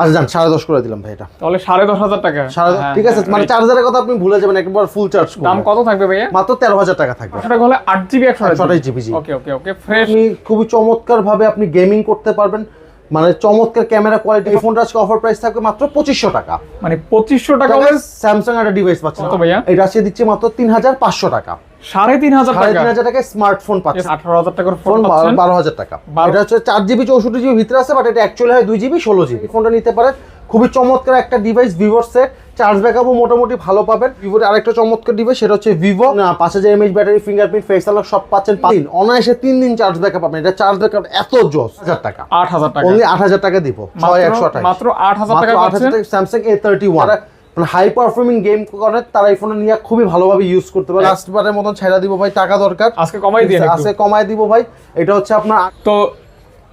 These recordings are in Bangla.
আচ্ছা যান সাড়ে দশ করে দিলাম ভাই এটা। তাহলে সাড়ে দশ হাজার টাকা। হ্যাঁ, ঠিক আছে হ্যাঁ, মানে. চার্জারের কথা আপনি ভুলে যাবেন একবার ফুল চার্জ দাম কত থাকবে ভাইয়া? মাত্র তেরো হাজার টাকা থাকবে। একশো টাকা হলে আট জিবি একশো আঠাশ জিবি জি। ওকে ওকে ওকে ফ্রেশ আপনি খুবই চমৎকার ভাবে আপনি গেমিং করতে পারবেন। মানে চমৎকার ক্যামেরা কোয়ালিটি এই ফোনটা আজকে অফার প্রাইস থাকবে মাত্র পঁচিশশো টাকা। মানে পঁচিশশো টাকা স্যামসাং একটা ডিভাইস পাচ্ছেন। ভাইয়া? এটা আজকে দিচ্ছে মাত্র তিন হাজার পাঁচশো টাকা। সাড়ে তিন হাজার সাড়ে তিন হাজার টাকায় স্মার্টফোন পাচ্ছেন। আঠারো হাজার টাকার ফোন ফোন বারো হাজার টাকা। এটা হচ্ছে চার জিবি চৌষট্টি জিবি ভিতরে আছে বাট এটা অ্যাকচুয়ালি হয় দুই জিবি ষোলো জিবি ফোনটা নিতে পারেন। খুবই চমৎকার একটা ডিভাইস ভিভোর সেট চার্জ ব্যাকআপও মোটামুটি ভালো পাবেন। ভিভোর আরেকটা চমৎকার ডিভাইস সেটা হচ্ছে ভিভো পাঁচ হাজার এমএইচ ব্যাটারি ফিঙ্গারপ্রিন্ট ফেস সব পাচ্ছেন। পাঁচ দিন। অনায়াসে তিন দিন চার্জ ব্যাকআপ এটা চার্জ ব্যাকআপ এত জোস হাজার টাকা। আট হাজার টাকা। অনলি আট হাজার টাকা দিব। ছয় একশো মাত্র মাত্র আট হাজার টাকা আট হাজার টাকা। স্যামসাং এ থার্টি ওয়ান মানে হাই পারফর্মিং গেম করে তারা এই ফোনটা নিয়ে খুবই ভালোভাবে ইউজ করতে পারে। লাস্ট বারের মতন ছেড়া দিব ভাই টাকা দরকার। আজকে কমাই দিয়ে আজকে কমায় দিব ভাই। এটা হচ্ছে আপনার তো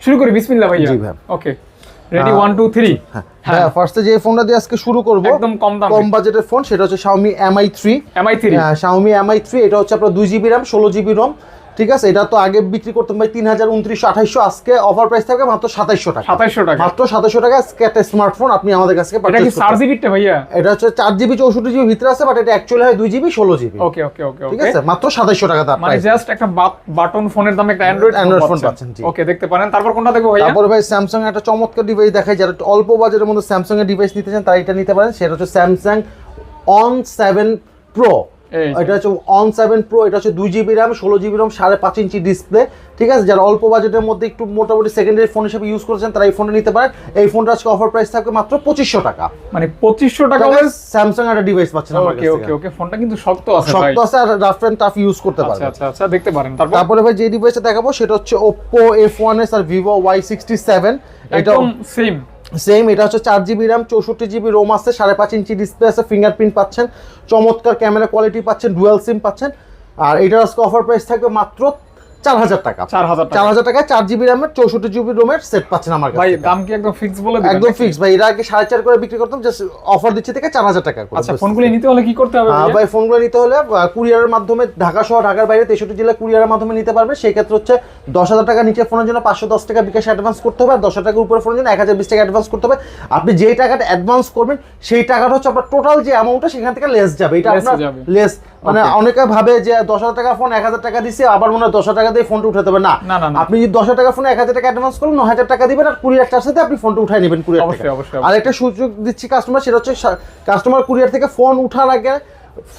শুরু করি বিসমিল্লাহ ভাইয়া। জি ভাই। Okay ready one two three হ্যাঁ। ফার্স্টে যে ফোনটা দিয়ে আজকে শুরু করব একদম কম দামে। কম বাজেটের ফোন সেটা হচ্ছে Xiaomi Mi 3 Mi three Xiaomi Mi 3 এটা হচ্ছে আপনার দুই জিবি র্যাম ষোলো জিবি রম ঠিক আছে? এটা তো আগে বিক্রি করতাম ভাই তিন হাজার উনত্রিশশো আঠাইশশো আজকে অফার প্রাইস থাকবে মাত্র সাতাইশশো টাকা। সাতাইশশো টাকা। মাত্র সাতাইশশো টাকা আজকে একটা স্মার্টফোন আপনি আমাদের কাছে ভাইয়া? এটা হচ্ছে চার জিবি চৌষট্টি জিবি ভিতরে আছে বাট এটা অ্যাকচুয়ালি হয় দুই জিবি ষোলো জিবি ওকে ওকে ওকে ঠিক আছে? মাত্র সাতাইশশো টাকা তার মানে জাস্ট একটা বাটন ফোনের দামে একটা অ্যান্ড্রয়েড Android ফোন পাচ্ছেন, জি। ওকে দেখতে পারেন। তারপর কোনটা দেখব ভাইয়া? তারপরে ভাই স্যামসাং একটা চমৎকার ডিভাইস দেখায় যারা অল্প বাজেটের মধ্যে স্যামসাং এর ডিভাইস নিতে চান তারা এটা নিতে পারেন। সেটা হচ্ছে স্যামসাং অন সেভেন প্রো। এটা হচ্ছে অন সেভেন প্রো এটা হচ্ছে দুই জিবি র্যাম ষোলো জিবি র্যাম সাড়ে পাঁচ ইঞ্চি ডিসপ্লে ঠিক আছে? যারা অল্প বাজেটের মধ্যে একটু মোটামুটি সেকেন্ডারি ফোন হিসেবে ইউজ করেছেন তারা এই ফোনটা নিতে পারেন এই ফোনটা আজকে অফার প্রাইস থাকবে মাত্র পঁচিশশো টাকা। মানে পঁচিশশো টাকা স্যামসাং একটা ডিভাইস পাচ্ছেন আমার ওকে ওকে ওকে ফোনটা কিন্তু শক্ত আছে শক্ত আছে আর রাফ অ্যান্ড টাফ ইউজ করতে আচ্ছা পারবেন আচ্ছা আচ্ছা দেখতে পারেন। তারপর? ভাই যে ডিভাইসটা দেখাবো সেটা হচ্ছে ওপ্পো এফ ওয়ান এস আর ভিভো ওয়াই সিক্সটি সেভেন এটা একদম সেম সেম এটা হচ্ছে চার জিবি র্যাম চৌষট্টি জিবি রোম আছে, সাড়ে পাঁচ ইঞ্চি ডিসপ্লে আছে ফিঙ্গারপ্রিন্ট পাচ্ছেন, চমৎকার ক্যামেরা কোয়ালিটি পাচ্ছেন ডুয়াল সিম পাচ্ছেন। আর এটার আজকে অফার প্রাইস থাকবে মাত্র চার হাজার টাকা। চার হাজার চার হাজার টাকায় চার জিবি র্যামের চৌষট্টি জিবি রোমের সেট পাচ্ছেন আমার ভাই দাম কি একদম ফিক্স বলে একদম ফিক্স ভাই এরা আগে সাড়ে চার করে বিক্রি করতাম জাস্ট অফার দিচ্ছে থেকে চার হাজার টাকা করে। আচ্ছা ফোনগুলি নিতে হলে কি করতে হবে ভাই ফোনগুলো নিতে হলে কুরিয়ারের মাধ্যমে ঢাকা সহ ঢাকার বাইরে তেষট্টি জেলা কুরিয়ারের মাধ্যমে নিতে পারবে। সেই ক্ষেত্রে হচ্ছে দশ হাজার টাকা নিচে ফোনের জন্য পাঁচশো দশ টাকা বিকাশ অ্যাডভান্স করতে হবে আর দশ হাজার উপরে ফোনের জন্য এক হাজার বিশ টাকা অ্যাডভান্স করতে হবে। আপনি যেই টাকাটা অ্যাডভান্স করবেন সেই টাকাটা হচ্ছে আপনার টোটাল যে অ্যামাউন্টটা সেখান থেকে লেস যাবে। এটা আপনার লেস মানে অনেকে ভাবে যে দশ হাজার টাকা ফোন এক হাজার টাকা দিচ্ছে আবার মনে হয় দশ হাজার টাকা দিয়ে ফোনটা উঠাতে হবে। না। আপনি যদি দশ হাজার টাকা ফোনে এক হাজার টাকা অ্যাডভান্স করলেন ন হাজার টাকা দিবেন আর কুরিয়ার সাথে আপনি ফোনটা উঠাই নেবেন কুরিয়ার অবশ্যই, থেকে। আর একটা সুযোগ দিচ্ছি কাস্টমার সেটা হচ্ছে কাস্টমার কুরিয়ার থেকে ফোন উঠার আগে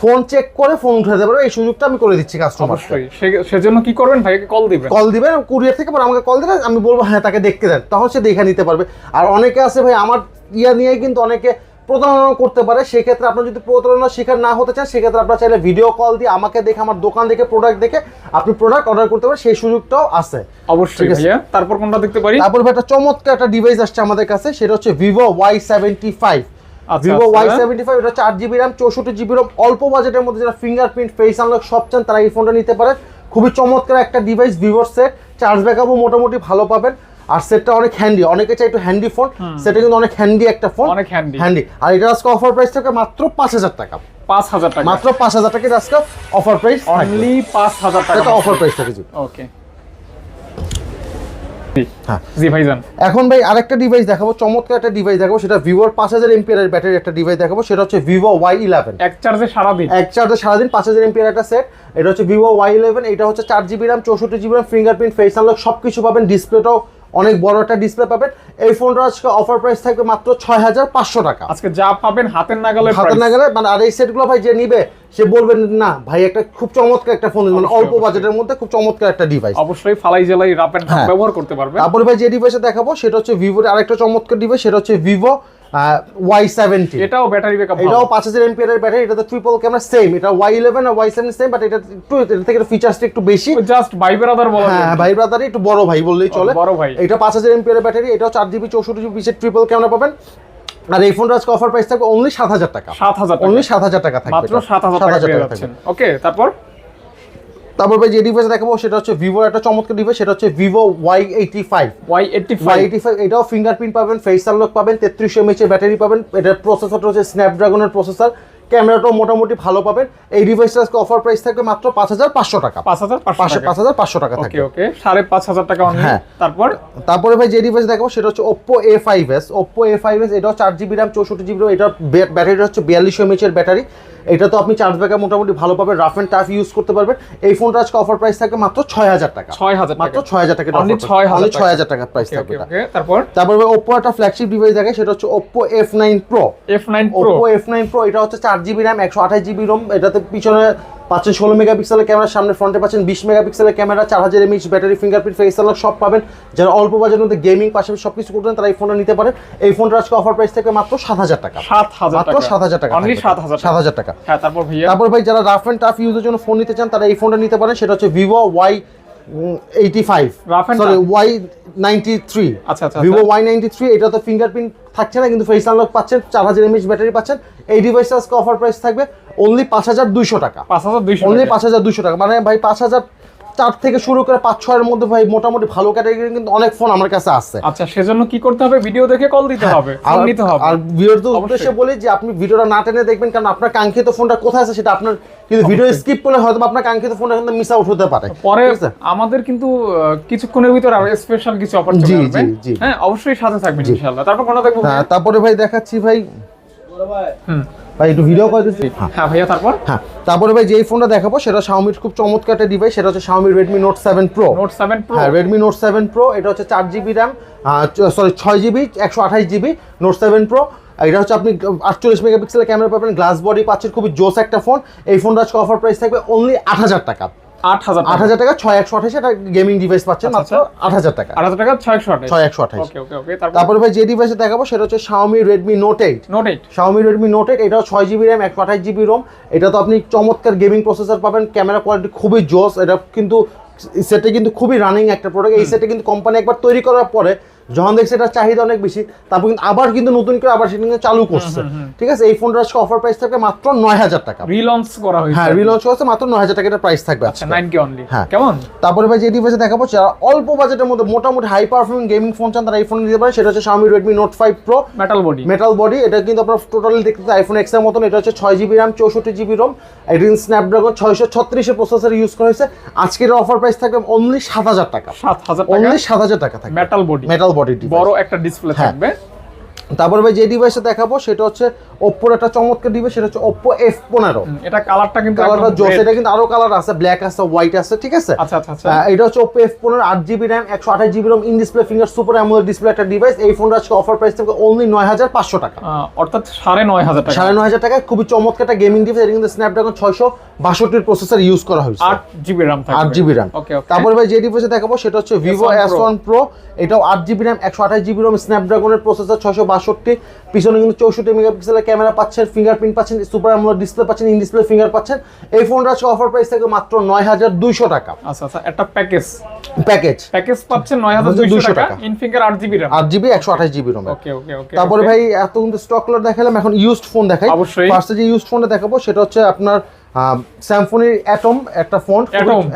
ফোন চেক করে ফোন উঠাতে পারবে। এই সুযোগটা আমি করে দিচ্ছি কাস্টমার সে- সেজন্য কি করবেন? ভাইকে কল দিবেন। কল দিবেন কুরিয়ার থেকে পরে আমাকে কল দিলে আমি বলব হ্যাঁ তাকে দেখতে দেন। তখন সে দেখে নিতে পারবে। আর অনেকে আছে ভাই আমার ইয়া নিয়ে কিন্তু অনেকে প্রতারণা করতে পারে সেক্ষেত্রে আপনার যদি প্রতারণা শিকার না হতে চান সেক্ষেত্রে আপনার চাইলে ভিডিও কল দিয়ে আমাকে দেখে আমার দোকান দেখে প্রোডাক্ট দেখে আপনি প্রোডাক্ট অর্ডার করতে পারেন সেই সুযোগটাও আছে। অবশ্যই ভাইয়া। তারপর কোনটা দেখতে পারি? তারপর একটা চমৎকার একটা ডিভাইস আসছে আমাদের কাছে সেটা হচ্ছে Vivo Y seventy five Vivo. Y seventy five এটা চার জিবি র্যাম চৌষট্টি জিবি রম অল্প বাজেটের মধ্যে যারা ফিঙ্গারপ্রিন্ট ফেস আনলক সব চান তারা এই ফোনটা নিতে পারেন। খুবই চমৎকার একটা ডিভাইস ভিভোর সেট চার্জ ব্যাকআপও মোটামুটি ভালো পাবেন। আর সেটটা অনেক হ্যান্ডি অনেকে চাই একটু হ্যান্ডি ফোন সেটা কিন্তু অনেক হ্যান্ডি একটা ফোন অনেক handy। হ্যান্ডি আর এটা আজকে অফার প্রাইস থাকে মাত্র পাঁচ হাজার টাকা। পাঁচ হাজার টাকা। মাত্র পাঁচ হাজার টাকা আজকে অফার প্রাইস অনলি পাঁচ হাজার টাকা এটা অফার প্রাইস থাকে জি। ওকে হ্যাঁ। জি ভাইজান। এখন ভাই আরেকটা ডিভাইস দেখাবো চমৎকার একটা ডিভাইস দেখাবো সেটা ভিভোর পাঁচ হাজার এমপিআর ব্যাটারি একটা ডিভাইস দেখাবো সেটা হচ্ছে ভিভো ওয়াই ইলেভেন। এক চার্জে সারাদিন? এক চার্জে সারাদিন পাঁচ হাজার এমপিআর একটা সেট এটা হচ্ছে ভিভো ওয়াই ইলেভেন এটা হচ্ছে চার জিবি র্যাম চৌষট্টি GB RAM fingerprint face unlock সব কিছু পাবেন ডিসপ্লেটাও অনেক বড় একটা ডিসপ্লে পাবেন। এই ফোনটা আজকে অফার প্রাইস থাকবে মাত্র ছয় হাজার পাঁচশো টাকা। আজকে যা পাবেন হাতের নাগালে হাতের নাগালে মানে আর এই সেটগুলো ভাই যে নিবে সে বলবেন না ভাই একটা খুব চমৎকার একটা ফোন মানে অল্প বাজেটের মধ্যে খুব চমৎকার একটা ডিভাইস অবশ্যই ফালাই জেলাই রাপ হ্যাঁ। ব্যবহার করতে পারবে তারপরে ভাই যে ডিভাইসে দেখাবো সেটা হচ্ছে ভিভোর আরেকটা চমৎকার ডিভাইস সেটা হচ্ছে ভিভো ওয়াই সেভেন্টি এটাও ব্যাটারি ব্যাকআপ এটাও পাঁচ হাজার এমপিআর এর ব্যাটারি এটাতে ট্রিপল ক্যামেরা সেম এটা ওয়াই ইলেভেন আর ওয়াই সেভেন সেম বাট এটা একটু এটা থেকে ফিচার্সটা একটু বেশি। জাস্ট ভাই ব্রাদার বলা হ্যাঁ ভাই ব্রাদারই একটু বড় ভাই বললেই চলে। বড় ভাই। এটা পাঁচ হাজার এমপিআর ব্যাটারি এটাও চার জিবি চৌষট্টি জিবি পিসের ট্রিপল ক্যামেরা পাবেন। আর এই ফোনটা আজকে অফার প্রাইস থাকবে অনলি সাত হাজার টাকা। সাত হাজার টাকা। অনলি সাত হাজার টাকা থাকবে মাত্র এটা। সাত হাজার টাকা থাকবে। ওকে তারপর? তারপর ভাই যে ডিভাইস দেখাবো সেটা হচ্ছে ভিভোর একটা চমৎকার ডিভাইস সেটা হচ্ছে Vivo Y eighty five Y eighty five eighty five এটাও ফিঙ্গারপ্রিন্ট পাবেন ফেস আনলক পাবেন তেত্রিশ এমএইচ এর ব্যাটারি পাবেন এটার প্রসেসরটা হচ্ছে স্ন্যাপড্রাগনের প্রসেসর ক্যামেরাটাও মোটামুটি ভালো পাবেন। এই ডিভাইসটা আজকে অফার প্রাইস থাকবে মাত্র পাঁচ হাজার পাঁচশো টাকা। পাঁচ হাজার পাঁচ পাঁচশো পাঁচ হাজার পাঁচশো টাকা ওকে থাকবে। ওকে সাড়ে পাঁচ হাজার টাকা হ্যাঁ। তারপর? তারপরে ভাই যে ডিভাইস দেখাবো সেটা হচ্ছে Oppo A five S Oppo A five S এটাও চার জিবি র্যাম চৌষট্টি জিবি র্যাম এটা ব্যাটারিটা হচ্ছে বিয়াল্লিশ এমএচ এর ব্যাটারি এটা তো আপনি চার্জ ব্যাকআপ মোটামুটি ভালো পাবেন রাফ অ্যান্ড টাফ ইউজ করতে পারবেন। এই ফোনটা আজকে অফার প্রাইস থাকবে মাত্র ছয় হাজার টাকা। ছয় হাজার মাত্র ছয় হাজার টাকা Only 6,000 ছয় হাজার টাকা। প্রাইস ওকে থাকবে। তারপর? তারপরে ওপ্পো একটা ফ্ল্যাগশিপ ডিভাইস দেখে সেটা হচ্ছে Oppo F nine pro F nine pro Oppo F nine pro এটা হচ্ছে চার জিবি র্যাম একশো আঠাশ জিবি রোম এটাতে পিছনে পাচ্ছেন ষোলো মেগাপিক্সেলের ক্যামেরা সামনে ফ্রন্টে পাচ্ছেন বিশ মেগাপিক্সেলের ক্যামেরা চার হাজার MH battery fingerprint face unlock সব পাবেন। যারা অল্প বাজেটের মধ্যে গেমিং পাশাপাশি সব কিছু করতেন তারা এই ফোনটা নিতে পারেন। এই ফোনটা আজকে অফার প্রাইস থেকে মাত্র সাত হাজার টাকা। সাত হাজার মাত্র সাত হাজার টাকা সাত হাজার সাত হাজার টাকা। হ্যাঁ তারপর ভাই যারা রাফ অ্যান্ড টাফ ইউজের জন্য ফোন নিতে চান তারা এই ফোনটা নিতে পারেন। সেটা হচ্ছে Vivo Y eighty five Rough and sorry tough? Y ninety three আচ্ছা আচ্ছা ভিভো ওয়াই নাইনটি থ্রি এটা তো ফিঙ্গারপ্রিন্ট থাকছে না কিন্তু ফেস আনলক পাচ্ছেন চার হাজার এমএস ব্যাটারি পাচ্ছেন। এই ডিভাইসটা আজকে অফার প্রাইস থাকবে অনলি পাঁচ হাজার দুইশো টাকা। পাঁচ হাজার দুইশো অনলি পাঁচ হাজার দুইশো টাকা। মানে ভাই পাঁচ হাজার চার থেকে শুরু করে পাঁচ ছয়ের মধ্যে ভাই মোটামুটি ভালো ক্যাটাগরি কিন্তু অনেক ফোন আমার কাছে আছে। আচ্ছা সেজন্য কি করতে হবে? ভিডিও দেখে কল দিতে হবে ফোন হ্যাঁ, আর নিতে হবে। আর ভিডিওর তো অবশ্যই। উদ্দেশ্যে বলি যে আপনি ভিডিওটা না টেনে দেখবেন কারণ আপনার কাঙ্ক্ষিত ফোনটা কোথায় আছে সেটা আপনার কিন্তু ভিডিও স্কিপ করলে হয়তো বা আপনার কাঙ্ক্ষিত ফোনটা কিন্তু মিস আউট হতে পারে। পরে আমাদের কিন্তু কিছুক্ষণের ভিতরে আর স্পেশাল কিছু অফার জি, চলে আসবে। জি, জি। হ্যাঁ অবশ্যই সাথে থাকবেন ইনশাআল্লাহ। তারপর কোনটা দেখব হ্যাঁ তারপরে ভাই দেখাচ্ছি ভাই। ভাই। হুম। ভাই একটু ভিডিও করে দিচ্ছি? হ্যাঁ। হ্যাঁ ভাইয়া তারপর? হ্যাঁ। তারপরে ভাই যেই ফোনটা দেখাবো সেটা শাওমির খুব চমৎকার একটা ডিভাইস সেটা হচ্ছে Xiaomi Redmi note seven pro note seven pro হ্যাঁ রেডমি নোট সেভেন প্রো এটা হচ্ছে চার জিবি র্যাম সরি ছয় জিবি একশো আঠাশ জিবি নোট সেভেন প্রো এটা হচ্ছে আপনি আটচল্লিশ মেগাপিক্সেলের ক্যামেরা পাবেন গ্লাস বডি পাচ্ছেন খুবই জোস একটা ফোন এই ফোনটা আজকে অফার প্রাইস থাকবে অনলি আট হাজার টাকা। আট হাজার আট হাজার টাকা ছয় একশো আঠাশ এটা গেমিং ডিভাইস পাচ্ছেন মাত্র আচ্ছা। আট হাজার টাকা। আট হাজার টাকা আঠাশ। ছয় একশো আঠাশ। ওকে ওকে তারপর? তারপরে ভাই যে ডিভাইসে দেখাবো সেটা হচ্ছে Xiaomi Redmi note eight note eight Xiaomi Redmi note eight এটাও ছয় জিবি র্যাম একশো আঠাশ জিবি রোম এটা তো আপনি চমৎকার গেমিং প্রসেসর পাবেন ক্যামেরা কোয়ালিটি খুবই জোস। এটা কিন্তু সেটে কিন্তু খুবই রানিং একটা প্রোডাক্ট এই সেটে কিন্তু কোম্পানি একবার তৈরি করার পরে যখন দেখছে এটার চাহিদা অনেক বেশি তারপর কিন্তু আবার কিন্তু নতুন করে আবার সেটা কিন্তু চালু করছে। ঠিক আছে? এই ফোনটার আজকে অফার প্রাইস থাকবে মাত্র নয় হাজার টাকা। রিলঞ্চ করা হয়েছে। হ্যাঁ রিলঞ্চ করছে মাত্র নয় হাজার টাকা এটা প্রাইস থাকবে আচ্ছা নাইন কে অনলি হ্যাঁ। কেমন? তারপরে ভাই যে ডিভাইসে দেখাবো যারা অল্প বাজেটের মধ্যে মোটামুটি হাই পারফরমিং গেমিং ফোন চান তারা এই ফোন নিতে পারে সেটা হচ্ছে Xiaomi Redmi Note 5 Pro metal body metal body এটা কিন্তু আপনার টোটালি দেখতে আইফোন এক্সের মতন। এটা হচ্ছে ছয় জিবি র্যাম চৌষট্টি জিবি রোম এটা কিন্তু স্ন্যাপড্রাগন ছয়শো ছত্রিশের প্রসেসর ইউজ করা হয়েছে। আজকের অফার প্রাইস থাকবে অনলি সাত হাজার টাকা। সাত হাজার অনলি সাত হাজার টাকা থাকবে। মেটাল বডি মেটাল বডি বড় একটা ডিসপ্লে হ্যাঁ। থাকবে তারপরে ভাই যে ডিভাইসে দেখাবো সেটা হচ্ছে ওপ্পোর একটা চমৎকার ডিভাইস সেটা হচ্ছে ওপ্পো এফ পনেরো। এটা কালারটা কিন্তু কালারটা জোস এটা কিন্তু আরও কালার আছে ব্ল্যাক আছে হোয়াইট আছে ঠিক আছে? আচ্ছা আচ্ছা আচ্ছা। এটা হচ্ছে ওপো এফ পনেরো আট জিবি র্যাম একশো আঠাশ GB ROM in display finger super AMOLED display একটা ডিভাইস এই ফোনটা আজকে অফার প্রাইস থাকবে অনলি নয় হাজার পাঁচশো টাকা। অর্থাৎ সাড়ে নয় হাজার টাকা। সাড়ে নয় হাজার টাকা খুবই চমৎকার একটা গেমিং ডিভাইস এটা কিন্তু স্ন্যাপড্রাগন ছয়শো বাষট্টির প্রসেসর ইউজ করা হয়েছে। আট জিবি র্যাম আট জিবি র্যাম ওকে ওকে তারপরে ভাই যে ডিভাইসে দেখাবো সেটা হচ্ছে Vivo S1 S one pro এটাও আট জিবি র্যাম একশো আঠাশ জিবি রোম স্ন্যাপড্রাগনের প্রসেসর ছয়শো বাষট্টি পিছনে কিন্তু চৌষট্টি মেগাপিক্সেলের ক্যামেরা পাচ্ছেন ফিঙ্গারপ্রিন্ট পাচ্ছেন সুপার অ্যামোলেড ডিসপ্লে পাচ্ছেন ইন ডিসপ্লে ফিঙ্গার পাচ্ছেন। এই ফোনটা আজকে অফার প্রাইস থাকে মাত্র নয় হাজার দুইশো টাকা। আচ্ছা আচ্ছা একটা প্যাকেজ প্যাকেজ প্যাকেজ পাচ্ছেন নয় হাজার দুইশো টাকা টাকা। ইনফিঙ্গার আট জিবি র্যাম আট জিবি একশো আঠাশ জিবি রোম ওকে ওকে ওকে তারপরে ভাই এত কিন্তু স্টক লট দেখালাম এখন ইউজড ফোন দেখাই। অবশ্যই। ফার্স্টে যে ইউজড ফোনটা দেখাবো সেটা হচ্ছে আপনার স্যামসংয়ের অ্যাটম একটা ফোন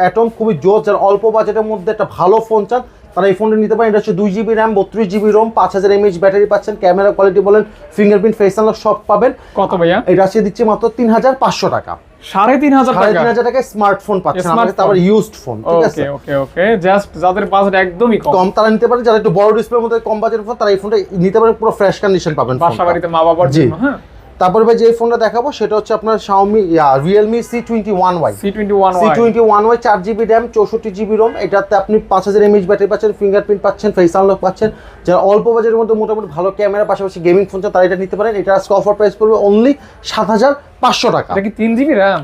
অ্যাটম খুবই জোর যারা অল্প বাজেটের মধ্যে একটা ভালো ফোন চান। তারা এই ফোনটা নিতে পারেন। এটা হচ্ছে দুই জিবি র্যাম বত্রিশ জিবি রোম পাঁচ হাজার এমএইচ ব্যাটারি পাচ্ছেন ক্যামেরা কোয়ালিটি বলেন ফিঙ্গারপ্রিন্ট ফেস আনলক সব পাবেন। কত ভাইয়া? এটা আছে দিচ্ছে মাত্র তিন হাজার পাঁচশো টাকা। সাড়ে তিন হাজার সাড়ে তিন হাজার টাকায় স্মার্টফোন পাচ্ছেন আমাদের তারপর ইউজড ফোন ঠিক আছে? ওকে ওকে ওকে জাস্ট যাদের বাজেট একদমই কম। কম তারা নিতে পারেন যারা একটু বড় ডিসপ্লের মধ্যে কম বাজেটের ফোন তারা এই ফোনটা নিতে পারেন পুরো ফ্রেশ কন্ডিশন পাবেন বাসা বাড়িতে মা বাবার জন্য হ্যাঁ? তারপরে ভাই যে ফোনটা দেখাবো সেটা হচ্ছে আপনার Xiaomi Realme C twenty one Y C twenty one C twenty one Y চার জিবি র্যাম চৌষট্টি জিবি রোম এটাতে আপনি পাঁচ হাজার এমএচ ব্যাটারি পাচ্ছেন ফিঙ্গারপ্রিন্ট পাচ্ছেন ফেস আনলক পাচ্ছেন। যারা অল্প বাজেটের মধ্যে মোটামুটি ভালো ক্যামেরা পাশাপাশি গেমিং ফোন চান তারা এটা নিতে পারেন। এটা স্কফার প্রাইস পড়বে অনলি সাত হাজার পাঁচশো টাকা। এটা কি তিন জিবি র্যাম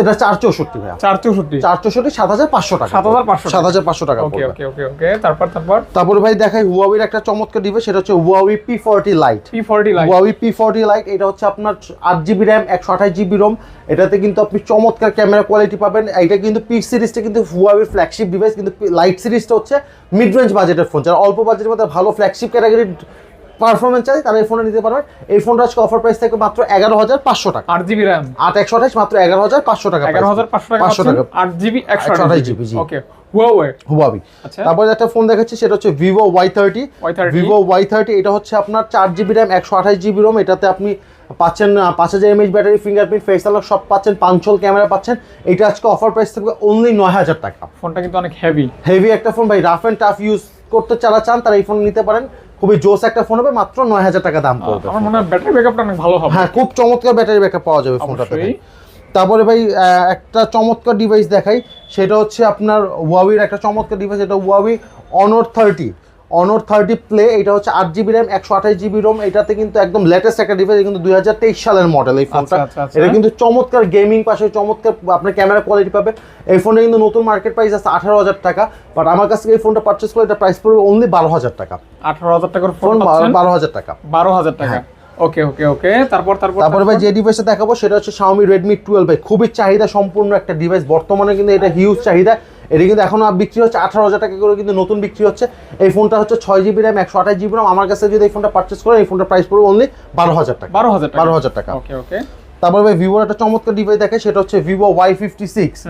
এটা চার চৌষট্টি ভাইয়া। চার চৌষট্টি? চার চৌষট্টি সাত হাজার পাঁচশো টাকা। 7,500 সাত হাজার পাঁচশো টাকা ওকে ওকে ওকে ওকে তারপর তারপর? তারপরে ভাই দেখাই হুয়াবির একটা চমৎকার ডিভাইস সেটা হচ্ছে Huawei P forty lite P forty lite Huawei P forty lite এটা হচ্ছে আপনার আট জিবি র্যাম একশো আঠাশ জিবি রোম এটাতে কিন্তু আপনি চমৎকার ক্যামেরা কোয়ালিটি পাবেন। এটা কিন্তু পি সিরিজটা কিন্তু হুয়াওয়ের ফ্ল্যাগশিপ ডিভাইস কিন্তু লাইট সিরিজটা হচ্ছে মিড রেঞ্জ বাজেটের ফোন যারা অল্প বাজেটের মধ্যে ভালো ফ্ল্যাগশিপ ক্যাটাগরির পারফরমেন্স চাই তারা এই ফোনটা নিতে পারবেন। এই ফোনটা আজকে অফার প্রাইস থাকবে মাত্র এগারো হাজার পাঁচশো টাকা। আট জিবি র্যাম আট একশো আঠাশ মাত্র এগারো হাজার পাঁচশো টাকা এগারো হাজার পাঁচশো টাকা পাঁচশো টাকা আট জিবি একশো 128 আঠাশ জিবি জি। ওকে হুবাবি আচ্ছা। তারপরে একটা ফোন দেখাচ্ছি সেটা হচ্ছে Vivo Y thirty Vivo Y thirty এটা হচ্ছে আপনার চার জিবি র্যাম একশো আঠাশ জিবি রোম এটাতে আপনি পাচ্ছেন পাঁচ হাজার এমএইচ ব্যাটারি ফিঙ্গারপ্রিন্ট ফেস সব পাচ্ছেন পাঞ্চল ক্যামেরা পাচ্ছেন। এটা আজকে অফার প্রাইস থাকবে অনলি নয় হাজার টাকা। ফোনটা কিন্তু অনেক হেভি হেভি একটা ফোন ভাই রাফ অ্যান্ড টাফ ইউজ করতে যারা চান তারা এই ফোন নিতে পারেন। খুবই জোস একটা ফোন হবে মাত্র নয় হাজার টাকা দাম পড়বে আমার মনে হয় ব্যাটারি ব্যাকআপটা অনেক ভালো হবে। হ্যাঁ খুব চমৎকার ব্যাটারি ব্যাকআপ পাওয়া যাবে ফোনটাতে। তারপরে ভাই একটা চমৎকার ডিভাইস দেখাই সেটা হচ্ছে আপনার ওয়াবির একটা চমৎকার ডিভাইস এটা ওয়াবি অনর থার্টি অনর থার্টি প্লে এটা হচ্ছে আট জিবি র্যাম একশো আঠাশ জিবি রোম এটাতে কিন্তু একদম লেটেস্ট একটা ডিভাইস কিন্তু দুই হাজার তেইশ সালের মডেল এই ফোনটা আচ্ছা, আচ্ছা। এটা কিন্তু চমৎকার গেমিং পাশে চমৎকার আপনার ক্যামেরা কোয়ালিটি পাবে এই ফোনে কিন্তু নতুন মার্কেট প্রাইস আছে আঠারো হাজার টাকা বাট আমার কাছ থেকে এই ফোনটা পারচেস করে এটা প্রাইস পড়বে অনলি বারো হাজার টাকা। আঠারো হাজার টাকার ফোন ফোন বারো হাজার টাকা। বারো হাজার টাকা। ওকে ওকে ওকে তারপর তারপর তারপরে ভাই যে ডিভাইসটা দেখাবো সেটা হচ্ছে Xiaomi Redmi 12 ভাই খুবই চাহিদা সম্পূর্ণ একটা ডিভাইস বর্তমানে কিন্তু এটা হিউজ চাহিদা। এটা কিন্তু এখন বিক্রি হচ্ছে আঠারো হাজার টাকা করে কিন্তু নতুন বিক্রি হচ্ছে। এই ফোনটা হচ্ছে ছয় জিবি র্যাম একশো আঠাশ জিবি র্যাম আমার কাছে যদি এই ফোনটা পার্চেস করেন এই ফোনটা প্রাইস পড়বে অনলি বারো হাজার টাকা। বারো হাজার বারো হাজার টাকা। ওকে ওকে তারপরে ভাই ভিভোর একটা চমৎকার ডিভাইস দেখে সেটা হচ্ছে ভিভো ওয়াই ফিফটি সিক্স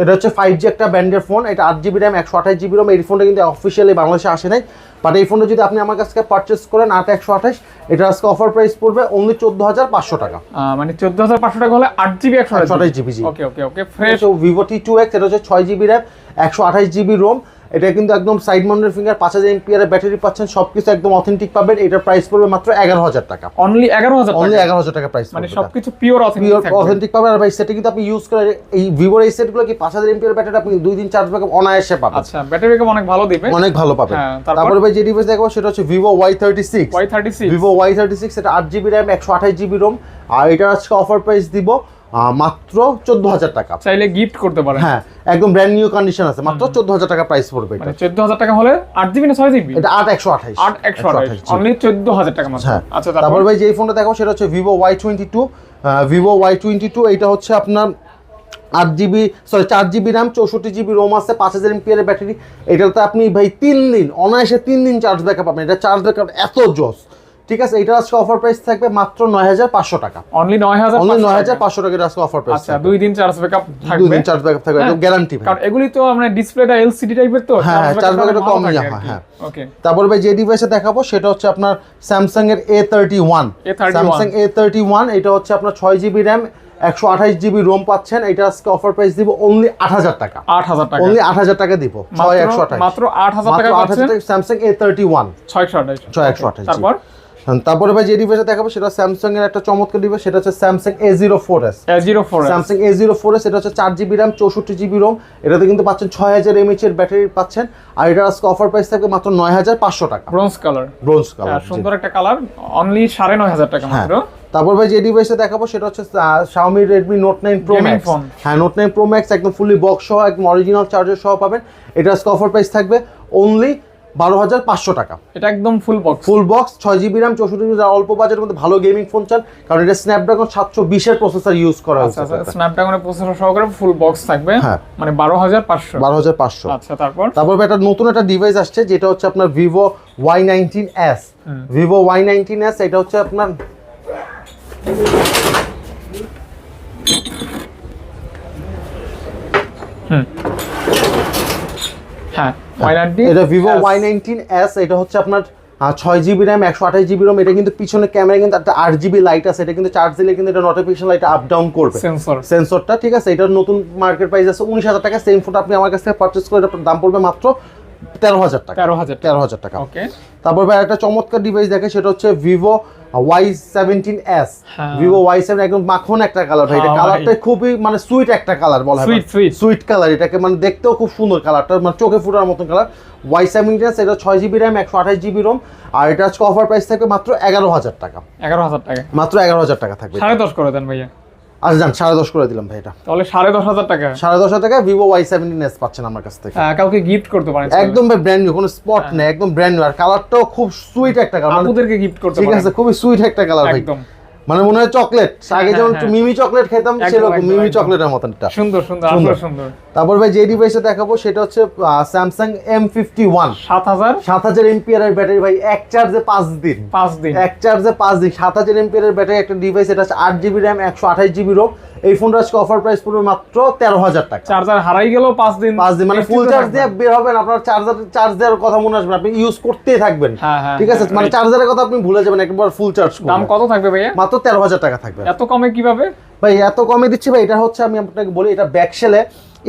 এটা হচ্ছে ফাইভ জি একটা ব্র্যান্ডের ফোন এটা আট জিবি র্যাম একশো আঠাশ জিবি র্যাম এই ফোনটা কিন্তু অফিসিয়ালি বাংলাদেশে আসে নাই। বাট এই ফোনটা যদি আপনি আমার কাছ থেকে পারচেস করেন আট একশো আঠাশ এটা আজকে অফার প্রাইস পড়বে অনলি চোদ্দ হাজার পাঁচশো টাকা। মানে চোদ্দ হাজার পাঁচশো টাকা হলে আট জিবি একশো আঠাশ GB? Okay okay okay fresh Vivo T two X এটা হচ্ছে ছয় জিবি র্যাম একশো আঠাশ জিবি রোম এটা কিন্তু একদম সাইড মাউন্টেড ফিঙ্গার পাঁচ হাজার এমপিআর ব্যাটারি পাচ্ছেন সব কিছু একদম অথেন্টিক পাবেন। এটার প্রাইস পড়বে মাত্র এগারো হাজার টাকা। অনলি এগারো হাজার অনলি এগারো হাজার টাকা প্রাইস মানে সবকিছু পিওর পিওর অথেন্টিক পাবেন। আর ভাই সেটা কিন্তু আপনি ইউজ করে এই ভিভোর এই সেটগুলো কি পাঁচ হাজার এমপিআর ব্যাটারি আপনি দুই দিন চার্জ ব্যাকআপ অনায়াসে পাবেন। আচ্ছা ব্যাটারি ব্যাকআপ অনেক ভালো দিবে। অনেক ভালো পাবেন। হ্যাঁ, তারপর? ভাই যে ডিভাইস দেখাবো সেটা হচ্ছে Vivo Y thirty six Y thirty six Vivo Y thirty six এটা আট জিবি র্যাম একশো আঠাশ জিবি রোম আর এটার আজকে অফার প্রাইস দিব মাত্র চোদ্দ হাজার টাকা। চাইলে গিফট করতে পারেন। হ্যাঁ একদম ব্র্যান্ড নিউ কন্ডিশন আছে। মাত্র চোদ্দ হাজার টাকা প্রাইস পড়বে এটা। মানে চোদ্দ হাজার টাকা হলে আট জিবি না ছয় জিবি? এটা আট একশো আঠাশ। আট একশো আঠাশ। অনলি চোদ্দ হাজার টাকা মাত্র। হ্যাঁ। আচ্ছা তারপর? ভাই যে ফোনটা দেখো সেটা হচ্ছে Vivo Y twenty two Vivo Y twenty two এইটা হচ্ছে আপনার আট জিবি সরি চার জিবি র্যাম চৌষট্টি জিবি রোম আছে পাঁচ হাজার এমপিআর ব্যাটারি। এটাতে আপনি ভাই তিন দিন অনায়াসে তিন দিন চার্জ ব্যাকআপ পাবেন এটা চার্জ ব্যাকআপ এত জোস। ঠিক আছে এটা আজকে অফার প্রাইস থাকবে মাত্র নয় হাজার পাঁচশো টাকা। অনলি নয় হাজার অনলি নয় হাজার পাঁচশো টাকা আজকে অফার প্রাইস আচ্ছা দুই দিন চার্জ ব্যাকআপ দুই দিন চার্জ ব্যাকআপ থাকবে হ্যাঁ। গ্যারান্টি কারণ এগুলি তো আমরা ডিসপ্লেটা এলসিডি টাইপের তো হ্যাঁ, হ্যাঁ, charge কম যায়, হ্যাঁ। ওকে তারপর ভাই যে ডিভাইসে দেখাবো সেটা হচ্ছে আপনার স্যামসাং এর A thirty one A31 Samsung A thirty one এটা হচ্ছে আপনার ছয় জিবি র্যাম একশো আঠাশ জিবি রোম পাচ্ছেন। এটা আজকে অফার প্রাইস দিব অনলি আট হাজার টাকা। আট হাজার টাকা। অনলি আট হাজার টাকা দিব ছয় একশো আঠাশ। মাত্র আট হাজার টাকা স্যামসাং এ থার্টি ওয়ান ছয়শো আঠাশ। ছয় একশো আঠাশ। তারপর ভাই যে ডিভাইসে দেখাবো সেটা স্যামসাং এর একটা চমৎকার ডিভাইস সেটা হচ্ছে Samsung A zero four S Samsung A zero four S এটা হচ্ছে চার জিবি র্যাম চৌষট্টি জিবি রোম এটাতে কিন্তু পাচ্ছেন ছয় হাজার এমএইচ এর ব্যাটারি পাচ্ছেন। আর এটা আজকে অফার প্রাইস থাকবে মাত্র নয় হাজার পাঁচশো টাকা। ব্রোঞ্জ কালার ব্রোঞ্জ কালার সুন্দর একটা কালার অনলি সাড়ে নয় হাজার টাকা হ্যাঁ। মাত্র। তারপর ভাই যে ডিভাইসে দেখাবো সেটা হচ্ছে Xiaomi Redmi Note 9 Pro Max হ্যাঁ Note 9 Pro Max একদম ফুলি বক্স সহ একদম অরিজিনাল চার্জার সহ পাবেন। এটা আজকে অফার প্রাইস থাকবে অনলি বারো হাজার পাঁচশো টাকা। এটা একদম ফুল বক্স ফুল বক্স ছয় জিবি র্যাম চৌষট্টি জিবি অল্প বাজেটের মধ্যে ভালো গেমিং ফোন চান কারণ এটা স্ন্যাপড্রাগন সাতশো বিশের প্রসেসর ইউজ করা আচ্ছা হয়েছে আচ্ছা স্ন্যাপড্রাগনের প্রসেসর সহকারে ফুল বক্স থাকবে? হ্যাঁ। মানে বারো হাজার পাঁচশো? বারো হাজার পাঁচশো। আচ্ছা তারপর? তারপর একটা নতুন একটা ডিভাইস আসছে যেটা হচ্ছে আপনার Vivo Y nineteen S Vivo Y nineteen S এটা হচ্ছে আপনার হ্যাঁ ওয়াই নাইনটি এটা এস এটা হচ্ছে আপনার ছয় জিবি র্যাম একশো আঠাশ জিবি রোম এটা কিন্তু পিছনে ক্যামেরা কিন্তু একটা আট জিবি লাইট আছে এটা কিন্তু চার্জ দিলে কিন্তু এটা নোটিফিকেশন লাইট আপ ডাউন করবে। সেন্সর সেন্সরটা ঠিক আছে এটার নতুন মার্কেট প্রাইস আছে উনিশ হাজার টাকা সেম ফোনটা আপনি আমার কাছ থেকে পারচেস করে এটার দাম পড়বে মাত্র তেরো হাজার টাকা। তেরো হাজার তেরো হাজার টাকা। ওকে তারপর ভাই একটা চমৎকার ডিভাইস দেখে সেটা হচ্ছে ভিভো ওয়াই সেভেন্টিন এস হ্যাঁ। ভিভো ওয়াই সেভেন একদম মাখন একটা কালার ভাই। এটা হ্যাঁ, কালারটা খুবই মানে সুইট একটা কালার বলা হয়। সুইট কালার এটাকে মানে দেখতেও খুব সুন্দর কালারটা মানে চোখে ফুটার মতন কালার ওয়াই সেভেন্টিন এস এটা ছয় জিবি র্যাম একশো আঠাশ জিবি রোম আর এটা আজকে অফার প্রাইস থাকবে মাত্র এগারো হাজার টাকা। এগারো হাজার টাকা। মাত্র এগারো হাজার টাকা থাকবে। সাড়ে দশ করে দেন ভাইয়া। আচ্ছা যান সাড়ে দশ করে দিলাম ভাই এটা। তাহলে সাড়ে দশ হাজার টাকা। সাড়ে দশ হাজার টাকা ভিভো ওয়াই সেভেন্টিন এস পাচ্ছেন আমার কাছ থেকে। কাউকে গিফট করতে পারেন একদম ভাই ব্র্যান্ড নিউ কোনো স্পট নেই একদম ব্র্যান্ড নিউ আর কালারটাও খুব সুইট একটা কালার আপুদেরকে গিফট করতে ঠিক আছে খুবই সুইট একটা কালার ভাই। একদম। মানে মনে হয় চকলেট আগে হ্যাঁ, যেমন হ্যাঁ। মিমি চকলেট খেতাম সেরকম মিমি চকলেটের মতনটা। সুন্দর সুন্দর সুন্দর। তারপর ভাই যে ডিভাইসটা দেখাবো সেটা হচ্ছে স্যামসাং এম ফিফটি ওয়ান সাত হাজার। সাত হাজার এমপিআর ব্যাটারি ভাই এক চার্জে পাঁচ দিন। পাঁচ দিন। এক চার্জে পাঁচ দিন। সাত হাজার এমপিআর ব্যাটারি একটা ডিভাইস এটা হচ্ছে আট জিবি র্যাম একশো আঠাশ জিবি রোম এই ফোনটা আজকে অফার প্রাইস পড়বে মাত্র তেরো হাজার টাকা। চার্জার হারাই গেল পাঁচ দিন। পাঁচ দিন মানে ফুল চার্জ দিয়ে বের হবেন আপনার চার্জার চার্জ দেওয়ার কথা মনে আসবে আপনি ইউজ করতেই থাকবেন। হ্যাঁ, হ্যাঁ, ঠিক আছে? হ্যাঁ, মানে চার্জারের কথা আপনি ভুলে যাবেন একবার ফুল চার্জ দাম কত থাকবে ভাইয়া? মাত্র তেরো হাজার টাকা থাকবে। এত কমে কীভাবে? ভাই এত কমে দিচ্ছি ভাই এটা হচ্ছে আমি আপনাকে বলি এটা ব্যাক সেলে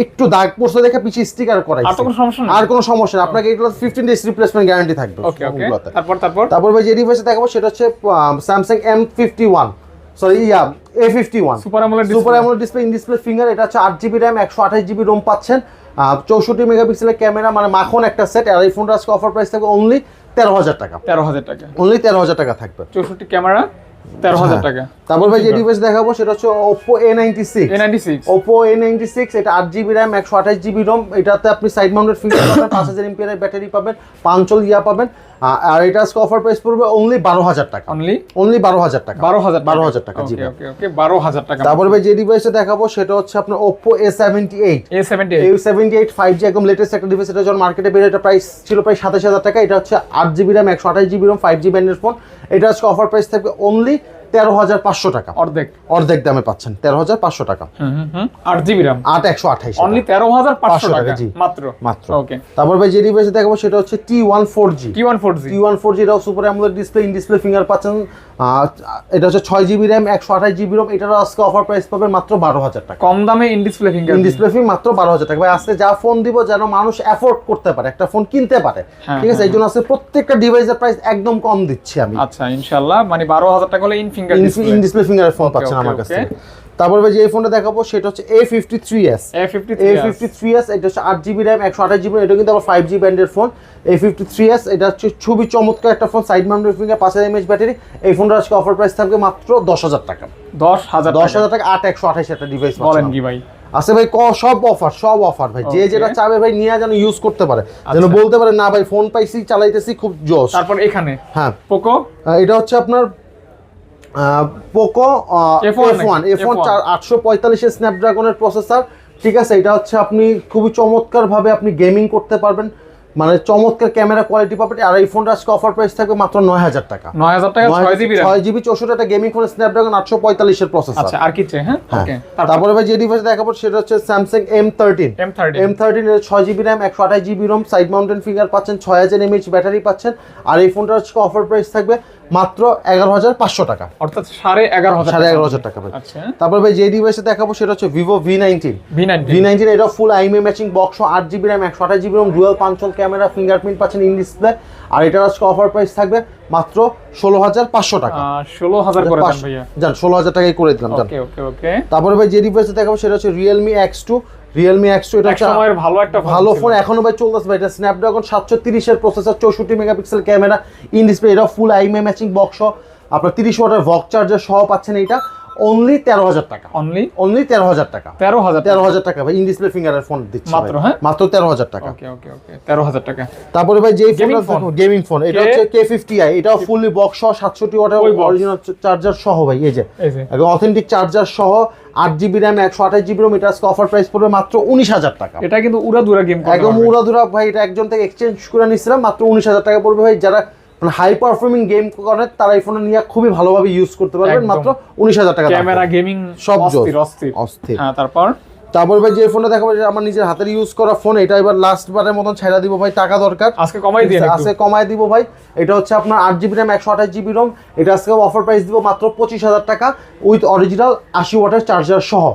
একটু দাগ পড়ছে দেখে পিছিয়ে স্টিকার করাই আর কোনো সমস্যা নেই। আর কোনো সমস্যা নেই। আপনাকে এগুলো ফিফটিন ডেজ রিপ্লেসমেন্ট গ্যারান্টি থাকবে ওকে ওকে তারপর তারপর? তারপর ভাই যে ডিভাইসে দেখাবো সেটা হচ্ছে fifty one sorry yeah A fifty one super আমলের super AMOLED display in display finger এটা হচ্ছে আট জিবি র্যাম একশো আঠাশ জিবি রোম পাচ্ছেন। চৌষট্টি মেগাপিক্সেলের ক্যামেরা মানে মাখন একটা সেট আর এই ফোনটা আজকে অফার প্রাইস থাকবে অনলি তেরো হাজার টাকা। তেরো হাজার টাকা। অনলি তেরো হাজার টাকা থাকবে। চৌষট্টি ক্যামেরা তেরো হাজার হ্যাঁ। টাকা। তারপর ভাই যে ডিভাইস দেখাবো সেটা হচ্ছে Oppo A ninety six A ninety six Oppo A ninety six এটা আট জিবি র্যাম একশো আঠাশ জিবি রোম এটাতে আপনি সাইড মাউন্টেড ফিঙ্গার পাবেন পাঁচ হাজার এমপিআর ব্যাটারি পাবেন পাঁচল ইয়া পাবেন। আর এটা আজকে অফার প্রাইস পড়বে অনলি বারো হাজার টাকা। অনলি অনলি বারো হাজার টাকা। বারো হাজার বারো হাজার টাকা জি ওকে ওকে ওকে বারো হাজার টাকা। তারপর ভাই যে ডিভাইসটা দেখাবো সেটা হচ্ছে আপনার Oppo A seventy eight A seventy A seventy eight five G একদম লেটেস্ট একটা ডিভাইস এটা যখন মার্কেটে বেরোয় এটা প্রাইস ছিল প্রায় সাতাশ হাজার টাকা এটা হচ্ছে আট জিবি র্যাম একশো আঠাশ জিবি র্যাম ফাইভ জি ব্যান্ডের ফোন এটা আজকে অফার প্রাইস থাকবে অনলি তেরো হাজার পাঁচশো টাকা। অর্ধেক। অর্ধেক দামে পাচ্ছেন তেরো হাজার পাঁচশো টাকা। আট জিবি র্যাম আট একশো আঠাইশ অনলি তেরো হাজার পাঁচশো টাকা? জি। মাত্র? মাত্র। ওকে তারপর ভাই যে ডিভাইসে দেখাবো সেটা হচ্ছে T one four G T one four G T one four G এটাও super AMOLED display in display finger পাচ্ছেন। এটা হচ্ছে ছয় জিবি র্যাম একশো আঠাশ জিবি রোম এটারও আজকে অফার প্রাইস পাবেন মাত্র বারো হাজার টাকা। কম দামে in display finger in display ফি মাত্র বারো হাজার টাকা। ভাই আজকে যা ফোন দিব যেন মানুষ অ্যাফোর্ড করতে পারে একটা ফোন কিনতে পারে। হ্যাঁ, ঠিক আছে? এই জন্য আজকে প্রত্যেকটা ডিভাইসের প্রাইস একদম কম দিচ্ছি আমি। আচ্ছা ইনশাল্লাহ মানে বারো হাজার টাকা হলে ইন ফিঙ্গার ইন ডিসপ্লে ফিঙ্গারের ফোন পাচ্ছেন আমার কাছে তারপর ভাই যে এই ফোনটা দেখাবো সেটা হচ্ছে A fifty three S A fifty three S এটা হচ্ছে আট জিবি র্যাম একশো আঠাশ জিবি এটা কিন্তু আবার ফাইভ জি ব্যান্ডের phone A fifty three S এটা হচ্ছে খুবই চমৎকার একটা ফোন সাইড মাউন্টেড ফিঙ্গার পাঁচ হাজার এমএচ ব্যাটারি এই ফোনটা আজকে অফার প্রাইস থাকবে মাত্র দশ হাজার টাকা। দশ হাজার দশ হাজার টাকা আট একশো আঠাশ একটা ডিভাইস বলেন কি ভাই। আছে ভাই ক- সব অফার সব অফার ভাই। যে যেটা চাবে ভাই নিয়ে যেন ইউজ করতে পারে। যেন আচ্ছা। বলতে পারে না ভাই ফোন পাইছি চালাইতেছি খুব জোস তারপর এখানে হ্যাঁ। পোকো এটা হচ্ছে আপনার Poco F F1 one F one F1 আটশো পঁয়তাল্লিশের স্ন্যাপড্রাগনের প্রসেসর ঠিক আছে এটা হচ্ছে আপনি খুবই চমৎকার ভাবে আপনি গেমিং করতে পারবেন। মানে চমৎকার ক্যামেরা কোয়ালিটি পাবেন। আর এই ফোনটা আজকে অফার প্রাইস থাকবে মাত্র নয় হাজার টাকা। নয় হাজার টাকা ছয় জিবি ছয় জিবি চৌষট্টি একটা গেমিং ফোন স্ন্যাপড্রাগন আটশো পঁয়তাল্লিশের প্রসেসর আচ্ছা আর কি হ্যাঁ? হ্যাঁ। তারপরে? ভাই যে ডিভাইস দেখাবো সেটা হচ্ছে Samsung M thirteen M thirty M thirteen এর ছয় জিবি র্যাম একশো আঠাশ GB ROM side mounted finger পাচ্ছেন ছয় হাজার এমএইচ ব্যাটারি পাচ্ছেন। আর এই ফোনটার আজকে অফার প্রাইস থাকবে মাত্র এগারো হাজার পাঁচশো টাকা। অর্থাৎ সাড়ে এগারো হাজার সাড়ে এগারো হাজার টাকা ভাই। আচ্ছা। তারপর ভাই যে ডিভাইসে দেখাবো সেটা হচ্ছে Vivo V nineteen V ninety V nineteen এটা ফুল আইএমএ ম্যাচিং বক্স আট জিবি র্যাম একশো আঠাশ জিবি রোম ডুয়েল পাঁচল ক্যামেরা ফিঙ্গারপ্রিন্ট পাচ্ছেন ইন ডিসপ্লে আর এটার আজকে অফার প্রাইস থাকবে মাত্র ষোলো হাজার পাঁচশো টাকা। ষোলো হাজার করে ভাইয়া। যান ষোলো হাজার টাকাই করে দিলাম যান তারপরে ভাই যে ডিভাইসে দেখাবো সেটা হচ্ছে Realme X two Realme X এটা সময়ের ভালো একটা ভালো ফোন এখনও ভাই চলতেছে ভাই। এটা স্ন্যাপড্রাগন সাতশো তিরিশের প্রসেসর চৌষট্টি মেগাপিক্সেল ক্যামেরা ইন ডিসপ্লে এটা ফুল আইএমএ ম্যাচিং বক্স আপনার তিরিশ ওয়াটার ভক চার্জার সহ পাচ্ছেন এইটা। অনলি তেরো হাজার টাকা। অনলি অনলি তেরো হাজার টাকা। তেরো হাজার তেরো হাজার টাকা ভাই ইন ডিসপ্লে ফিঙ্গারের ফোন দিচ্ছি মাত্র, হ্যাঁ? মাত্র তেরো হাজার টাকা। ওকে ওকে ওকে তেরো হাজার টাকা। তারপরে ভাই ফোনটা phone? গেমিং ফোন এটা হচ্ছে কে ফিফটি আই এটাও ফুললি বক্স সহ সাতষট্টি ওয়াটের অরিজিনাল চার্জার সহ ভাই এই যে। অথেন্টিক চার্জার সহ আট জিবি র্যাম একশো আঠাশ জিবি রোম এটা অফার প্রাইস পড়বে মাত্র উনিশ হাজার টাকা। এটা কিন্তু উড়া দুরা গেম একদম উড়াধুরা ভাই এটা একজন থেকে এক্সচেঞ্জ করে নিছিলাম মাত্র উনিশ হাজার টাকা পড়বে ভাই। যারা মানে হাই পারফর্মিং গেম করে তারা এই নিয়ে খুবই ভালোভাবে ইউজ করতে পারবেন মাত্র উনিশ হাজার টাকা ক্যামেরা গেমিং সব। অস্থির অস্থির। হ্যাঁ তারপর? তারপর ভাই যে ফোনটা দেখাবো যে আমার নিজের হাতের ইউজ করা ফোন এটা এবার লাস্ট বারের মতন ছেড়া দিব ভাই টাকা দরকার। আজকে কমাই দিয়ে আজকে কমায় দিব ভাই। এটা হচ্ছে আপনার আট জিবি র্যাম একশো আঠাশ জিবি রোম এটা আজকে অফার প্রাইস দিব মাত্র পঁচিশ হাজার টাকা উইথ অরিজিনাল আশি ওয়াটের চার্জার সহ।